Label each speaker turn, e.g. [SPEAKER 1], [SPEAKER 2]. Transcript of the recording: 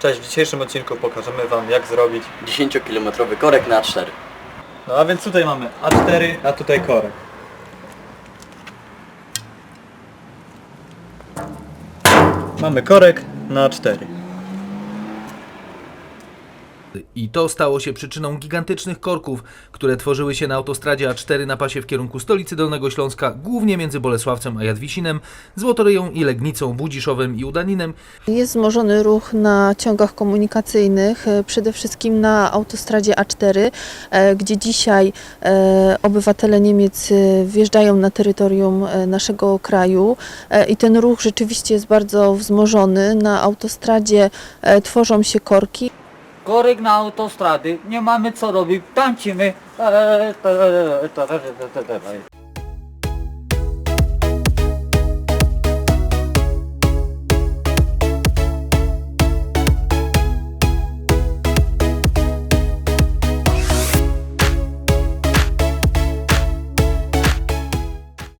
[SPEAKER 1] Cześć, w dzisiejszym odcinku pokażemy Wam jak zrobić.
[SPEAKER 2] 10-kilometrowy korek na 4.
[SPEAKER 1] No a więc tutaj mamy A4, a tutaj korek. Mamy korek na A4.
[SPEAKER 3] I to stało się przyczyną gigantycznych korków, które tworzyły się na autostradzie A4 na pasie w kierunku stolicy Dolnego Śląska, głównie między Bolesławcem a Jadwisinem, Złotoryją i Legnicą, Budziszowem i Udaninem.
[SPEAKER 4] Jest wzmożony ruch na ciągach komunikacyjnych, e, przede wszystkim na autostradzie A4, e, gdzie dzisiaj e, obywatele Niemiec wjeżdżają na terytorium naszego kraju i ten ruch rzeczywiście jest bardzo wzmożony. Na autostradzie tworzą się korki.
[SPEAKER 5] Korek na autostrady, nie mamy co robić, tańczymy. E, te, te, te, te.